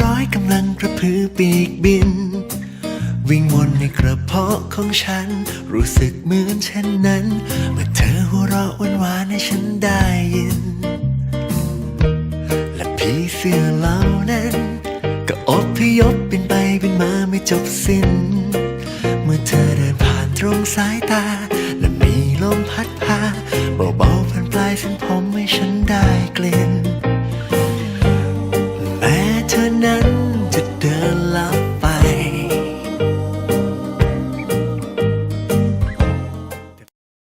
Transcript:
ร้อยกำลังกระพือปีกบิน วิ่งวนในกระเพาะของฉัน รู้สึกเหมือนเช่นนั้น เมื่อเธอหัวเราะหวานๆให้ฉันได้ยิน และผีเสื้อเหล่านั้น ก็อบพยพบินไปบินมาไม่จบสิ้น เมื่อเธอเดินผ่านตรงสายตา และมีลมพัดพาเบาๆผ่านปลายเส้นผมให้ฉันได้กลิ่น Tonight.